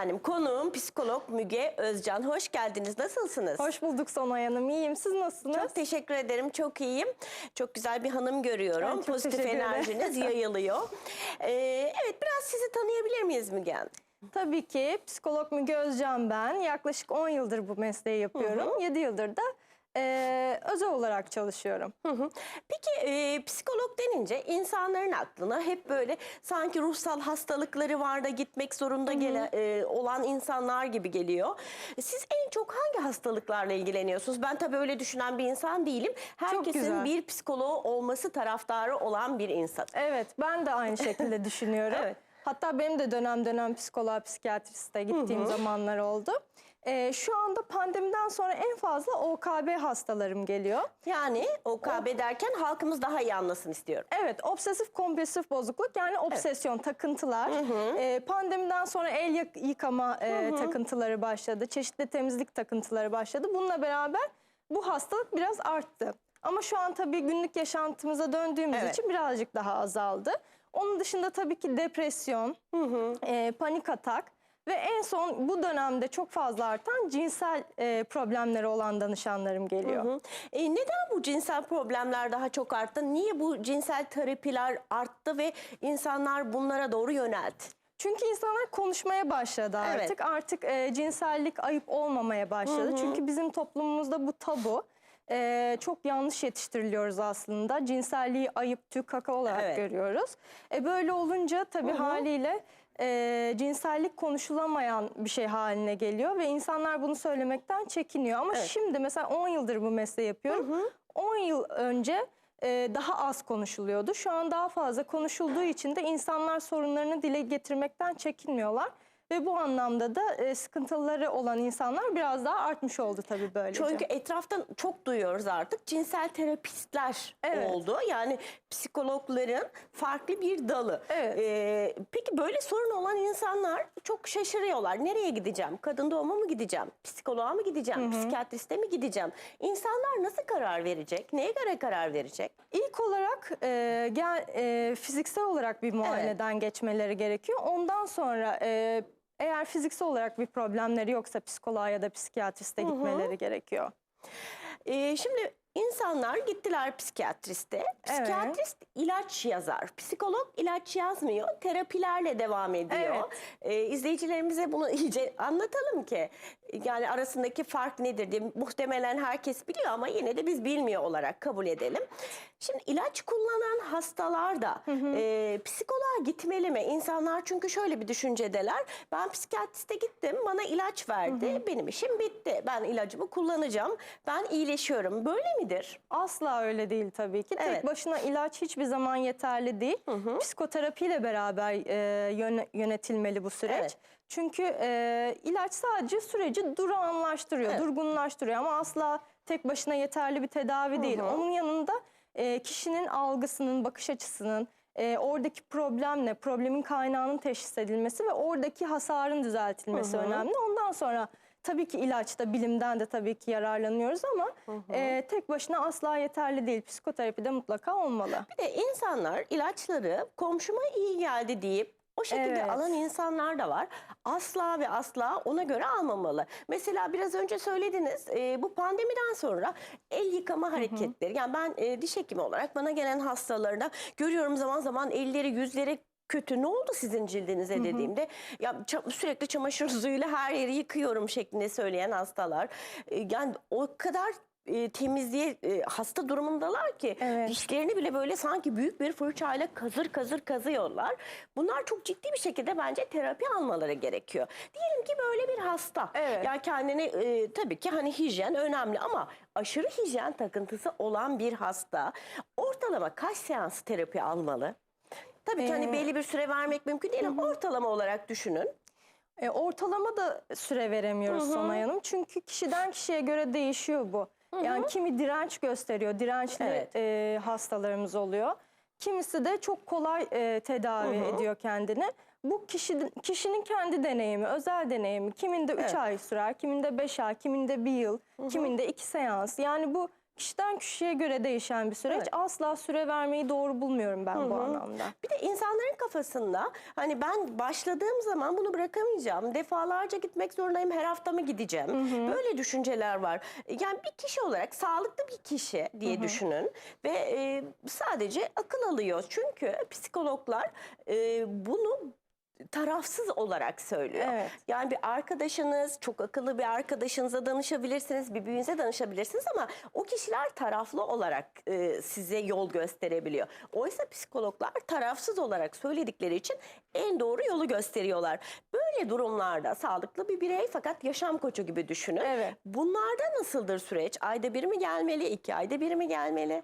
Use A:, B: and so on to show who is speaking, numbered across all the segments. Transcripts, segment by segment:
A: Efendim konuğum psikolog Müge Özcan. Hoş geldiniz. Nasılsınız?
B: Hoş bulduk Sonay Hanım. İyiyim. Siz nasılsınız?
A: Çok teşekkür ederim. Çok iyiyim. Çok güzel bir hanım görüyorum.
B: Çok
A: Pozitif
B: teşekkür ederim.
A: enerjiniz yayılıyor. Ee, evet biraz sizi tanıyabilir miyiz Müge Hanım?
B: Tabii ki psikolog Müge Özcan ben. Yaklaşık 10 yıldır bu mesleği yapıyorum. 7 yıldır da e, özel olarak çalışıyorum.
A: Hı hı. Peki e, psikolog denince insanların aklına hep böyle sanki ruhsal hastalıkları var da gitmek zorunda gele, e, olan insanlar gibi geliyor. Siz en çok hangi hastalıklarla ilgileniyorsunuz? Ben tabii öyle düşünen bir insan değilim. Herkesin
B: güzel.
A: bir psikoloğu olması taraftarı olan bir insan.
B: Evet ben de aynı şekilde düşünüyorum.
A: Evet.
B: Hatta benim de dönem dönem psikoloğa, psikiyatriste gittiğim zamanlar oldu. E, şu anda pandemiden sonra en fazla OKB hastalarım geliyor.
A: Yani OKB derken halkımız daha iyi anlasın istiyorum.
B: Evet, obsesif kompulsif bozukluk yani obsesyon, takıntılar. Ee, pandemiden sonra el yıkama e, takıntıları başladı, çeşitli temizlik takıntıları başladı. Bununla beraber bu hastalık biraz arttı. Ama şu an tabii günlük yaşantımıza döndüğümüz
A: Evet.
B: için birazcık daha azaldı. Onun dışında tabii ki depresyon, e, panik atak ve en son bu dönemde çok fazla artan cinsel e, problemleri olan danışanlarım geliyor.
A: Hı. E, neden bu cinsel problemler daha çok arttı? Niye bu cinsel terapiler arttı ve insanlar bunlara doğru yöneldi?
B: Çünkü insanlar konuşmaya başladı
A: Evet.
B: artık. Artık e, cinsellik ayıp olmamaya başladı. Çünkü bizim toplumumuzda bu tabu. E, çok yanlış yetiştiriliyoruz aslında. Cinselliği ayıp, tüy, kaka olarak
A: Evet.
B: görüyoruz. E, böyle olunca tabii haliyle e, cinsellik konuşulamayan bir şey haline geliyor ve insanlar bunu söylemekten çekiniyor. Ama
A: Evet.
B: şimdi mesela 10 yıldır bu mesleği yapıyorum. 10 yıl önce e, daha az konuşuluyordu. Şu an daha fazla konuşulduğu için de insanlar sorunlarını dile getirmekten çekinmiyorlar. Ve bu anlamda da e, sıkıntıları olan insanlar biraz daha artmış oldu tabii böylece.
A: Çünkü etraftan çok duyuyoruz artık cinsel terapistler
B: Evet.
A: oldu. Yani psikologların farklı bir dalı.
B: Evet.
A: E, peki böyle sorun olan insanlar çok şaşırıyorlar. Nereye gideceğim? Kadın doğuma mı gideceğim? Psikoloğa mı gideceğim? Psikiyatriste mi gideceğim? İnsanlar nasıl karar verecek? Neye göre karar verecek?
B: İlk olarak e, gel, e, fiziksel olarak bir muayeneden geçmeleri gerekiyor. Ondan sonra e, eğer fiziksel olarak bir problemleri yoksa psikoloğa ya da psikiyatriste gitmeleri gerekiyor.
A: Ee, şimdi insanlar gittiler psikiyatriste. Psikiyatrist ilaç yazar. Psikolog ilaç yazmıyor. Terapilerle devam ediyor. Ee, izleyicilerimize bunu iyice anlatalım ki yani arasındaki fark nedir diye muhtemelen herkes biliyor ama yine de biz bilmiyor olarak kabul edelim. Şimdi ilaç kullanan hastalar da e, psikoloğa gitmeli mi? İnsanlar çünkü şöyle bir düşüncedeler. Ben psikiyatriste gittim bana ilaç verdi. Benim işim bitti. Ben ilacımı kullanacağım. Ben iyileşiyorum. Böyle midir?
B: Asla öyle değil tabii ki.
A: Evet.
B: Tek başına ilaç hiçbir zaman yeterli değil. Psikoterapiyle beraber e, yöne- yönetilmeli bu süreç.
A: Evet.
B: Çünkü e, ilaç sadece süreci durağanlaştırıyor,
A: Evet.
B: durgunlaştırıyor ama asla tek başına yeterli bir tedavi değil. Onun yanında e, kişinin algısının, bakış açısının, e, oradaki problem ne, problemin kaynağının teşhis edilmesi ve oradaki hasarın düzeltilmesi önemli. Ondan sonra tabii ki ilaçta, bilimden de tabii ki yararlanıyoruz ama e, tek başına asla yeterli değil. Psikoterapide mutlaka olmalı.
A: Bir de insanlar ilaçları komşuma iyi geldi deyip o şekilde
B: Evet.
A: alan insanlar da var. Asla ve asla ona göre almamalı. Mesela biraz önce söylediniz e, bu pandemiden sonra el yıkama hareketleri. Yani ben e, diş hekimi olarak bana gelen hastalarına görüyorum zaman zaman elleri yüzleri kötü. Ne oldu sizin cildinize dediğimde ya ça- sürekli çamaşır suyuyla her yeri yıkıyorum şeklinde söyleyen hastalar. E, yani o kadar e, temizliğe e, hasta durumundalar ki
B: Evet.
A: dişlerini bile böyle sanki büyük bir fırçayla kazır kazır kazıyorlar. Bunlar çok ciddi bir şekilde bence terapi almaları gerekiyor. Diyelim ki böyle bir hasta.
B: Evet.
A: Ya kendini e, tabii ki hani hijyen önemli ama aşırı hijyen takıntısı olan bir hasta ortalama kaç seans terapi almalı? Tabii ki hani
B: Ee,
A: belli bir süre vermek mümkün değil ama ortalama olarak düşünün.
B: E, ortalama da süre veremiyoruz Sonay Hanım. Çünkü kişiden kişiye göre değişiyor bu. Yani kimi direnç gösteriyor, dirençli
A: Evet.
B: e, hastalarımız oluyor. Kimisi de çok kolay e, tedavi ediyor kendini. Bu kişi, kişinin kendi deneyimi, özel deneyimi. Kiminde 3
A: Evet.
B: ay sürer, kiminde 5 ay, kiminde 1 yıl, kiminde 2 seans. Yani bu kişiden kişiye göre değişen bir süreç.
A: Evet.
B: Asla süre vermeyi doğru bulmuyorum ben bu
A: Hı hı.
B: anlamda.
A: Bir de insanların kafasında hani ben başladığım zaman bunu bırakamayacağım. Defalarca gitmek zorundayım. Her hafta mı gideceğim? Böyle düşünceler var. Yani bir kişi olarak sağlıklı bir kişi diye düşünün ve e, sadece akıl alıyor. Çünkü psikologlar e, bunu tarafsız olarak söylüyor.
B: Evet.
A: Yani bir arkadaşınız, çok akıllı bir arkadaşınıza danışabilirsiniz, bir büyüğünüze danışabilirsiniz ama o kişiler taraflı olarak e, size yol gösterebiliyor. Oysa psikologlar tarafsız olarak söyledikleri için en doğru yolu gösteriyorlar. Böyle durumlarda sağlıklı bir birey fakat yaşam koçu gibi düşünün.
B: Evet.
A: Bunlarda nasıldır süreç? Ayda bir mi gelmeli, iki ayda bir mi gelmeli?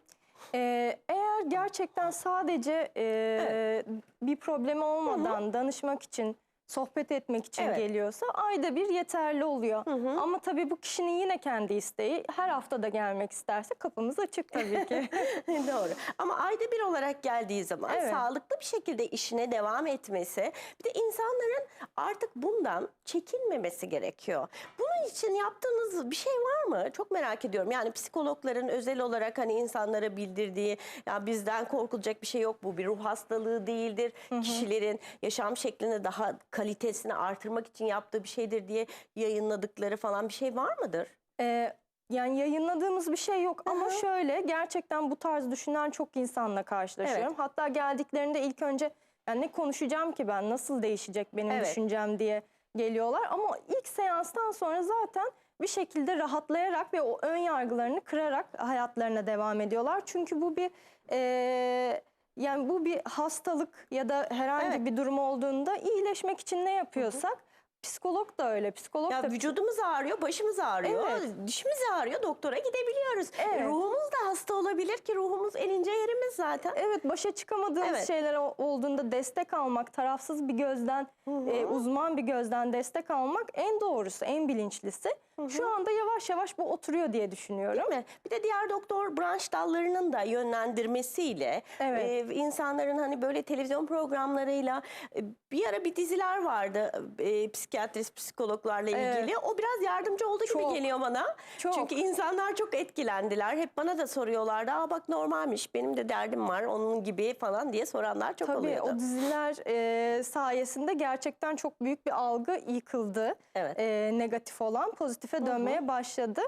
B: Ee, eğer gerçekten sadece e, bir problemi olmadan danışmak için, sohbet etmek için
A: Evet.
B: geliyorsa ayda bir yeterli oluyor. Ama tabii bu kişinin yine kendi isteği. Her hafta da gelmek isterse kapımız açık tabii ki.
A: Doğru. Ama ayda bir olarak geldiği zaman
B: Evet.
A: sağlıklı bir şekilde işine devam etmesi, bir de insanların artık bundan çekinmemesi gerekiyor. Bunun için yaptığınız bir şey var mı? Çok merak ediyorum. Yani psikologların özel olarak hani insanlara bildirdiği, ya bizden korkulacak bir şey yok bu bir ruh hastalığı değildir. Kişilerin yaşam şeklini daha kalitesini artırmak için yaptığı bir şeydir diye yayınladıkları falan bir şey var mıdır?
B: Ee, yani yayınladığımız bir şey yok ama şöyle gerçekten bu tarz düşünen çok insanla karşılaşıyorum. Hatta geldiklerinde ilk önce yani ne konuşacağım ki ben nasıl değişecek benim
A: Evet.
B: düşüncem diye geliyorlar. Ama ilk seanstan sonra zaten bir şekilde rahatlayarak ve o ön yargılarını kırarak hayatlarına devam ediyorlar. Çünkü bu bir eee, yani bu bir hastalık ya da herhangi
A: Evet.
B: bir durum olduğunda iyileşmek için ne yapıyorsak psikolog da öyle. Psikolog
A: Ya
B: da
A: vücudumuz ağrıyor, başımız ağrıyor,
B: Evet.
A: dişimiz ağrıyor, doktora gidebiliyoruz.
B: Evet.
A: Ruhumuz da hasta olabilir ki ruhumuz en ince yerimiz zaten.
B: Evet başa çıkamadığımız
A: Evet.
B: şeyler o- olduğunda destek almak, tarafsız bir gözden, e, uzman bir gözden destek almak en doğrusu, en bilinçlisi. Şu anda yavaş yavaş bu oturuyor diye düşünüyorum.
A: Değil mi? Bir de diğer doktor branş dallarının da yönlendirmesiyle
B: Evet.
A: e, insanların hani böyle televizyon programlarıyla e, bir ara bir diziler vardı e, psikiyatrist psikologlarla
B: Evet.
A: ilgili. O biraz yardımcı oldu gibi
B: Çok.
A: geliyor bana.
B: Çok.
A: Çünkü insanlar çok etkilendiler. Hep bana da soruyorlardı. Aa bak normalmiş benim de derdim var onun gibi falan diye soranlar çok
B: Tabii
A: oluyordu.
B: o diziler e, sayesinde gerçekten çok büyük bir algı yıkıldı.
A: Evet.
B: E, negatif olan pozitife dönmeye başladı.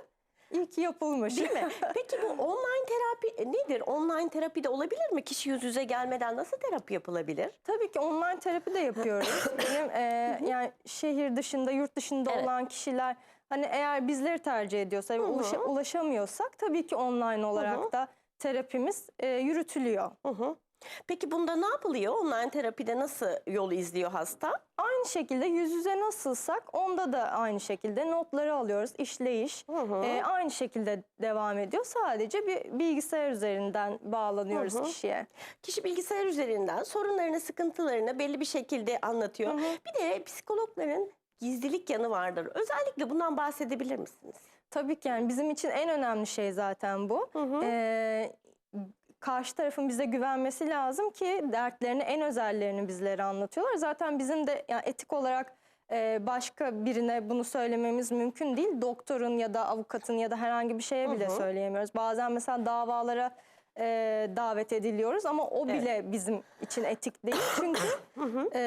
B: İyi ki yapılmış.
A: Değil mi? Peki bu online terapi e, nedir? Online terapi de olabilir mi? Kişi yüz yüze gelmeden nasıl terapi yapılabilir?
B: Tabii ki online terapi de yapıyoruz. Benim e, yani şehir dışında, yurt dışında
A: Evet.
B: olan kişiler hani eğer bizleri tercih ediyorsa ve ulaşa- ulaşamıyorsak tabii ki online olarak da terapimiz e, yürütülüyor.
A: Hı hı. Peki bunda ne yapılıyor? Online terapide nasıl yolu izliyor hasta?
B: Aynı şekilde yüz yüze nasılsak onda da aynı şekilde notları alıyoruz. işleyiş
A: hı.
B: e, aynı şekilde devam ediyor. Sadece bir bilgisayar üzerinden bağlanıyoruz kişiye.
A: Kişi bilgisayar üzerinden sorunlarını, sıkıntılarını belli bir şekilde anlatıyor. Bir de psikologların gizlilik yanı vardır. Özellikle bundan bahsedebilir misiniz?
B: Tabii ki yani bizim için en önemli şey zaten bu. Ee, karşı tarafın bize güvenmesi lazım ki dertlerini en özellerini bizlere anlatıyorlar. Zaten bizim de yani etik olarak e, başka birine bunu söylememiz mümkün değil. Doktorun ya da avukatın ya da herhangi bir şeye bile söyleyemiyoruz. Bazen mesela davalara e, davet ediliyoruz ama o bile bizim için etik değil. Çünkü e,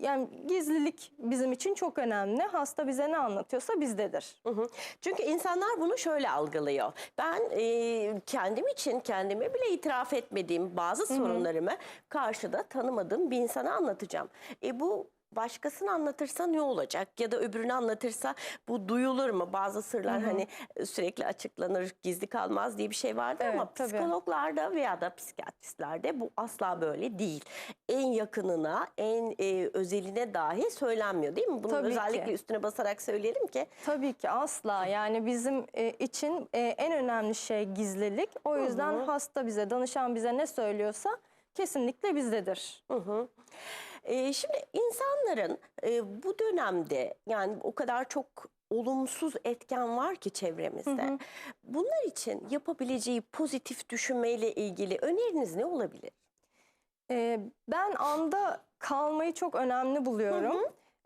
B: yani gizlilik bizim için çok önemli. Hasta bize ne anlatıyorsa bizdedir.
A: Hı hı. Çünkü insanlar bunu şöyle algılıyor. Ben e, kendim için kendime bile itiraf etmediğim bazı sorunlarımı karşıda tanımadığım bir insana anlatacağım. E bu başkasına anlatırsa ne olacak ya da öbürüne anlatırsa bu duyulur mu? Bazı sırlar hani sürekli açıklanır, gizli kalmaz diye bir şey vardır
B: Evet,
A: ama
B: tabii.
A: psikologlarda veya da psikiyatristlerde bu asla böyle değil. En yakınına, en e, özeline dahi söylenmiyor değil mi? Bunu
B: Tabii ki.
A: özellikle üstüne basarak söyleyelim ki
B: Tabii ki asla. Yani bizim e, için e, en önemli şey gizlilik. O yüzden hasta bize, danışan bize ne söylüyorsa kesinlikle bizdedir.
A: Hı hı. Ee, şimdi insanların e, bu dönemde yani o kadar çok olumsuz etken var ki çevremizde. Bunlar için yapabileceği pozitif düşünmeyle ilgili öneriniz ne olabilir?
B: E, ben anda kalmayı çok önemli buluyorum.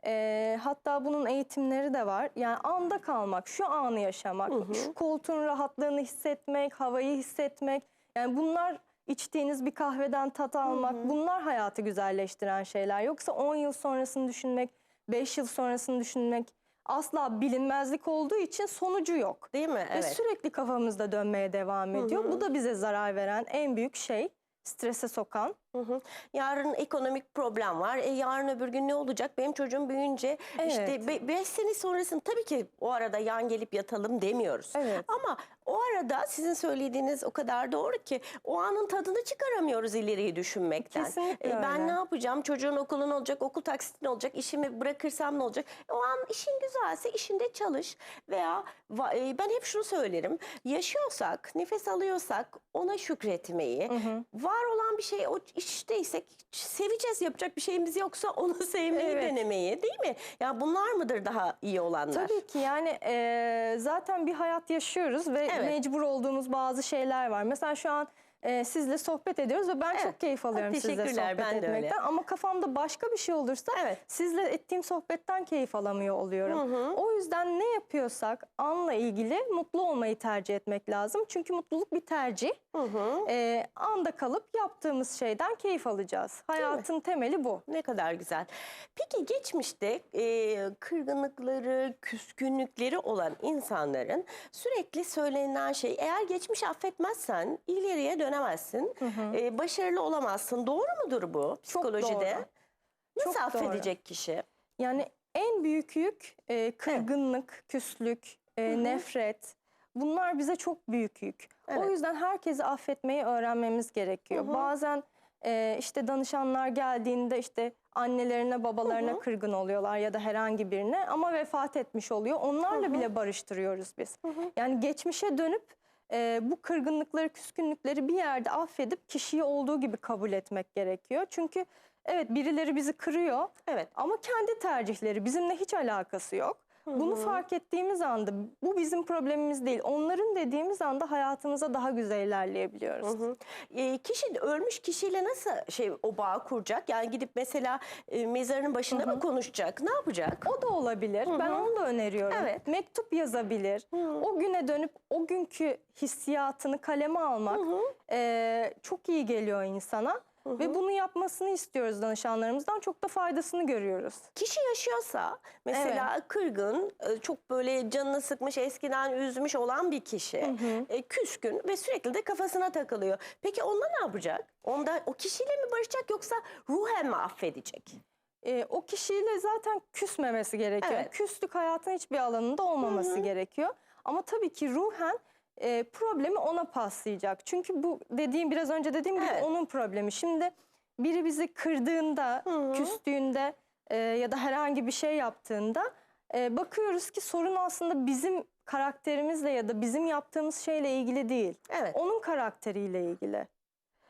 B: Ee, hatta bunun eğitimleri de var. Yani anda kalmak, şu anı yaşamak, şu koltuğun rahatlığını hissetmek, havayı hissetmek. Yani bunlar içtiğiniz bir kahveden tat almak, bunlar hayatı güzelleştiren şeyler. Yoksa 10 yıl sonrasını düşünmek, 5 yıl sonrasını düşünmek asla bilinmezlik olduğu için sonucu yok.
A: Değil mi?
B: Ve
A: Evet.
B: sürekli kafamızda dönmeye devam ediyor. Bu da bize zarar veren en büyük şey, strese sokan.
A: Hı hı. Yarın ekonomik problem var. E, yarın öbür gün ne olacak? Benim çocuğum büyüyünce işte
B: Evet.
A: 5 sene sonrasını tabii ki o arada yan gelip yatalım demiyoruz.
B: Evet.
A: Ama o arada sizin söylediğiniz o kadar doğru ki o anın tadını çıkaramıyoruz ileriyi düşünmekten.
B: Kesinlikle
A: E, ben
B: öyle.
A: ne yapacağım? Çocuğun okulu ne olacak? Okul taksiti ne olacak? İşimi bırakırsam ne olacak? O an işin güzelse işinde çalış veya e, ben hep şunu söylerim. Yaşıyorsak, nefes alıyorsak ona şükretmeyi, var olan bir şey o işteysek seveceğiz yapacak bir şeyimiz yoksa onu sevmeyi
B: Evet.
A: denemeyi değil mi? Ya bunlar mıdır daha iyi olanlar?
B: Tabii ki yani e, zaten bir hayat yaşıyoruz ve
A: Evet.
B: Mecbur olduğumuz bazı şeyler var. Mesela şu an e, sizle sohbet ediyoruz ve ben
A: Evet.
B: çok keyif alıyorum sizle
A: teşekkürler,
B: sohbet
A: ben de öyle.
B: etmekten. Ama kafamda başka bir şey olursa
A: Evet.
B: sizle ettiğim sohbetten keyif alamıyor oluyorum. O yüzden ne yapıyorsak anla ilgili mutlu olmayı tercih etmek lazım. Çünkü mutluluk bir tercih.
A: Hı hı.
B: E, anda kalıp yaptığımız şeyden keyif alacağız. Hayatın temeli bu.
A: Ne kadar güzel. Peki geçmişte e, kırgınlıkları, küskünlükleri olan insanların sürekli söylenen şey eğer geçmiş affetmezsen ileriye dönemezsin, e, başarılı olamazsın. Doğru mudur bu psikolojide?
B: doğru.
A: Nasıl
B: Çok doğru.
A: affedecek kişi?
B: Yani en büyük yük e, kırgınlık, küslük, e, nefret. Bunlar bize çok büyük yük.
A: Evet.
B: O yüzden herkesi affetmeyi öğrenmemiz gerekiyor. Bazen e, işte danışanlar geldiğinde işte annelerine, babalarına kırgın oluyorlar ya da herhangi birine ama vefat etmiş oluyor. Onlarla bile barıştırıyoruz biz. Yani geçmişe dönüp e, bu kırgınlıkları, küskünlükleri bir yerde affedip kişiyi olduğu gibi kabul etmek gerekiyor. Çünkü evet birileri bizi kırıyor.
A: Evet.
B: Ama kendi tercihleri bizimle hiç alakası yok. Bunu fark ettiğimiz anda bu bizim problemimiz değil. Onların dediğimiz anda hayatımıza daha güzel ilerleyebiliyoruz.
A: Hı. E, kişi ölmüş kişiyle nasıl şey o bağ kuracak? Yani gidip mesela e, mezarının başında mı konuşacak? Ne yapacak?
B: O da olabilir. Ben onu da öneriyorum.
A: Evet.
B: Mektup yazabilir. O güne dönüp o günkü hissiyatını kaleme almak eee, çok iyi geliyor insana. Ve bunu yapmasını istiyoruz danışanlarımızdan. Çok da faydasını görüyoruz.
A: Kişi yaşıyorsa mesela kırgın, e, çok böyle canını sıkmış, eskiden üzmüş olan bir kişi, e, küskün ve sürekli de kafasına takılıyor. Peki onda ne yapacak? Onda o kişiyle mi barışacak yoksa ruhen mi affedecek?
B: Ee, o kişiyle zaten küsmemesi gerekiyor.
A: Evet.
B: Küslük hayatın hiçbir alanında olmaması gerekiyor. Ama tabii ki ruhen e, problemi ona paslayacak. Çünkü bu dediğim biraz önce dediğim gibi
A: Evet.
B: onun problemi. Şimdi biri bizi kırdığında, küstüğünde e, ya da herhangi bir şey yaptığında e, bakıyoruz ki sorun aslında bizim karakterimizle ya da bizim yaptığımız şeyle ilgili değil.
A: Evet.
B: Onun karakteriyle ilgili.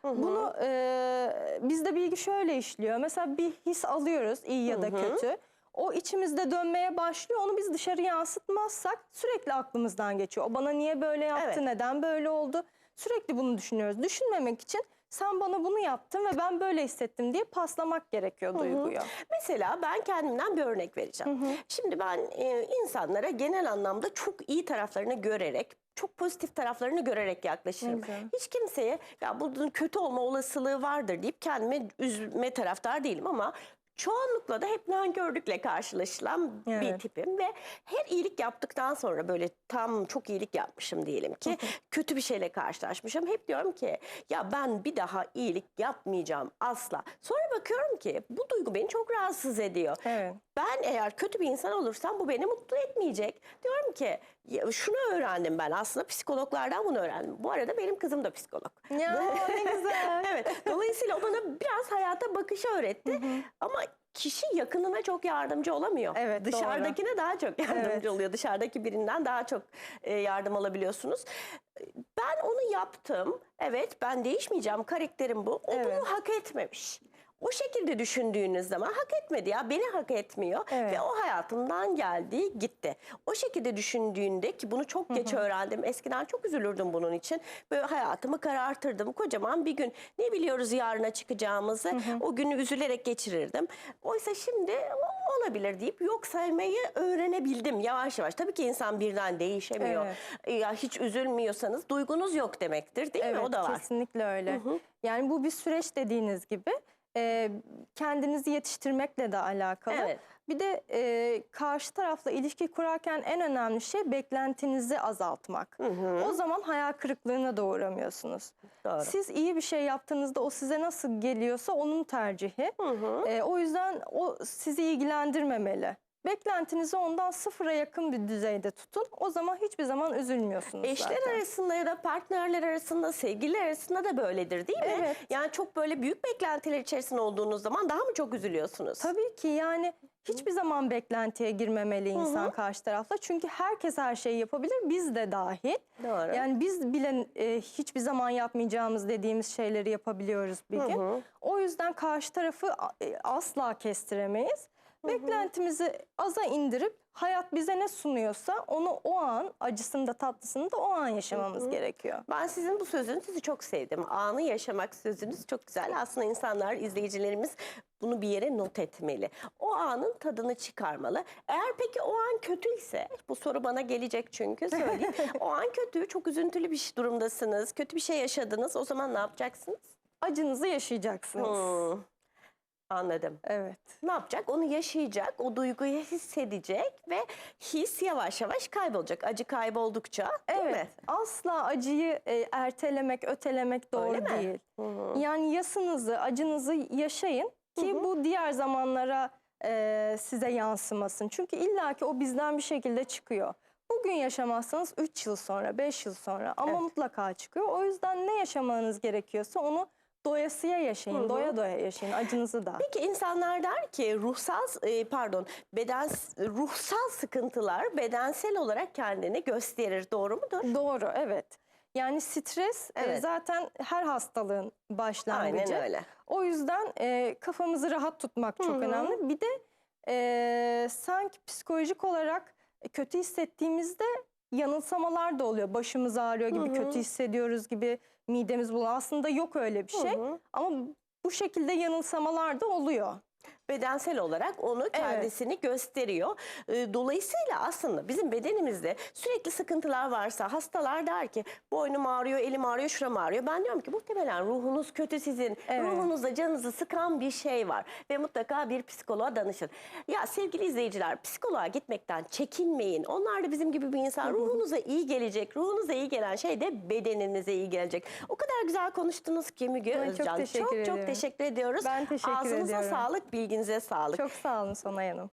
A: Hı hı.
B: Bunu e, bizde bilgi şöyle işliyor. Mesela bir his alıyoruz iyi ya da
A: Hı hı.
B: kötü. O içimizde dönmeye başlıyor. Onu biz dışarı yansıtmazsak sürekli aklımızdan geçiyor. O bana niye böyle yaptı?
A: Evet.
B: Neden böyle oldu? Sürekli bunu düşünüyoruz. Düşünmemek için sen bana bunu yaptın ve ben böyle hissettim diye paslamak gerekiyor duyguyu.
A: Mesela ben kendimden bir örnek vereceğim. Şimdi ben e, insanlara genel anlamda çok iyi taraflarını görerek, çok pozitif taraflarını görerek yaklaşırım.
B: güzel.
A: Hiç kimseye ya bunun kötü olma olasılığı vardır deyip kendimi üzme taraftar değilim ama çoğunlukla da hep nankörlükle karşılaşılan bir
B: Evet.
A: tipim ve her iyilik yaptıktan sonra böyle tam çok iyilik yapmışım diyelim ki kötü bir şeyle karşılaşmışım. Hep diyorum ki ya ben bir daha iyilik yapmayacağım asla. Sonra bakıyorum ki bu duygu beni çok rahatsız ediyor.
B: Evet.
A: Ben eğer kötü bir insan olursam bu beni mutlu etmeyecek. Diyorum ki şunu öğrendim ben aslında psikologlardan bunu öğrendim. Bu arada benim kızım da psikolog.
B: Ya ne güzel.
A: evet. Dolayısıyla o bana biraz hayata bakışı öğretti. Ama kişi yakınına çok yardımcı olamıyor.
B: Evet, doğru.
A: Dışarıdakine daha çok yardımcı
B: Evet.
A: oluyor. Dışarıdaki birinden daha çok e, yardım alabiliyorsunuz. Ben onu yaptım. Evet ben değişmeyeceğim. Karakterim bu. O
B: Evet.
A: bunu hak etmemiş. O şekilde düşündüğünüz zaman hak etmedi ya beni hak etmiyor
B: Evet.
A: ve o hayatımdan geldi gitti. O şekilde düşündüğünde ki bunu çok geç öğrendim. Eskiden çok üzülürdüm bunun için. Böyle hayatımı karartırdım. Kocaman bir gün ne biliyoruz yarına çıkacağımızı o günü üzülerek geçirirdim. Oysa şimdi olabilir deyip yok saymayı öğrenebildim yavaş yavaş. Tabii ki insan birden değişemiyor.
B: Evet.
A: Ya hiç üzülmüyorsanız duygunuz yok demektir değil mi?
B: Evet,
A: O da var.
B: kesinlikle öyle. Yani bu bir süreç dediğiniz gibi. E, kendinizi yetiştirmekle de alakalı.
A: Evet.
B: Bir de e, karşı tarafla ilişki kurarken en önemli şey beklentinizi azaltmak. O zaman hayal kırıklığına da uğramıyorsunuz.
A: Doğru.
B: Siz iyi bir şey yaptığınızda o size nasıl geliyorsa onun tercihi. E, o yüzden o sizi ilgilendirmemeli. Beklentinizi ondan sıfıra yakın bir düzeyde tutun. O zaman hiçbir zaman üzülmüyorsunuz
A: Eşler
B: zaten.
A: arasında ya da partnerler arasında, sevgililer arasında da böyledir değil mi?
B: Evet.
A: Yani çok böyle büyük beklentiler içerisinde olduğunuz zaman daha mı çok üzülüyorsunuz?
B: Tabii ki yani hiçbir zaman beklentiye girmemeli insan karşı tarafla. Çünkü herkes her şeyi yapabilir, biz de dahil.
A: Doğru.
B: Yani biz bile e, hiçbir zaman yapmayacağımız dediğimiz şeyleri yapabiliyoruz bir gün. O yüzden karşı tarafı e, asla kestiremeyiz. Beklentimizi aza indirip hayat bize ne sunuyorsa onu o an acısını da tatlısını da o an yaşamamız gerekiyor.
A: Ben sizin bu sözünüzü çok sevdim. Anı yaşamak sözünüz çok güzel. Aslında insanlar, izleyicilerimiz bunu bir yere not etmeli. O anın tadını çıkarmalı. Eğer peki o an kötüyse, bu soru bana gelecek çünkü söyleyeyim. o an kötü, çok üzüntülü bir şey- durumdasınız, kötü bir şey yaşadınız. O zaman ne yapacaksınız?
B: Acınızı yaşayacaksınız.
A: Hmm, Anladım.
B: Evet.
A: Ne yapacak? Onu yaşayacak, o duyguyu hissedecek ve his yavaş yavaş kaybolacak. Acı kayboldukça değil
B: Evet.
A: mi?
B: Asla acıyı e, ertelemek, ötelemek doğru
A: Öyle mi?
B: değil. Yani yasınızı, acınızı yaşayın ki bu diğer zamanlara e, size yansımasın. Çünkü illaki o bizden bir şekilde çıkıyor. Bugün yaşamazsanız 3 yıl sonra, 5 yıl sonra ama
A: Evet.
B: mutlaka çıkıyor. O yüzden ne yaşamanız gerekiyorsa onu doyasıya yaşayın, doya doya yaşayın acınızı da.
A: Peki insanlar der ki ruhsal e, pardon beden ruhsal sıkıntılar bedensel olarak kendini gösterir. Doğru mudur?
B: Doğru, evet. Yani stres e,
A: Evet.
B: zaten her hastalığın başlangıcı.
A: Aynen öyle.
B: O yüzden e, kafamızı rahat tutmak çok
A: Hı hı.
B: önemli. Bir de e, sanki psikolojik olarak kötü hissettiğimizde yanılsamalar da oluyor. Başımız ağrıyor gibi,
A: Hı hı.
B: kötü hissediyoruz gibi, midemiz bulanıyor. Aslında yok öyle bir şey.
A: Hı hı.
B: Ama bu şekilde yanılsamalar da oluyor.
A: Bedensel olarak onu kendisini gösteriyor. E, Dolayısıyla aslında bizim bedenimizde sürekli sıkıntılar varsa hastalar der ki boynum ağrıyor, elim ağrıyor, şuram ağrıyor. Ben diyorum ki muhtemelen ruhunuz kötü sizin.
B: Evet.
A: Ruhunuzda canınızı sıkan bir şey var ve mutlaka bir psikoloğa danışın. Ya sevgili izleyiciler psikoloğa gitmekten çekinmeyin. Onlar da bizim gibi bir insan. Ruhunuza iyi gelecek. Ruhunuza iyi gelen şey de bedeninize iyi gelecek. O kadar güzel konuştunuz ki Müge
B: Ay, çok
A: Özcan.
B: teşekkür
A: çok, çok teşekkür ediyoruz.
B: Ben teşekkür
A: Ağzınıza
B: ediyorum.
A: sağlık, bilginize sağlık.
B: Çok sağ olun Sonay Hanım.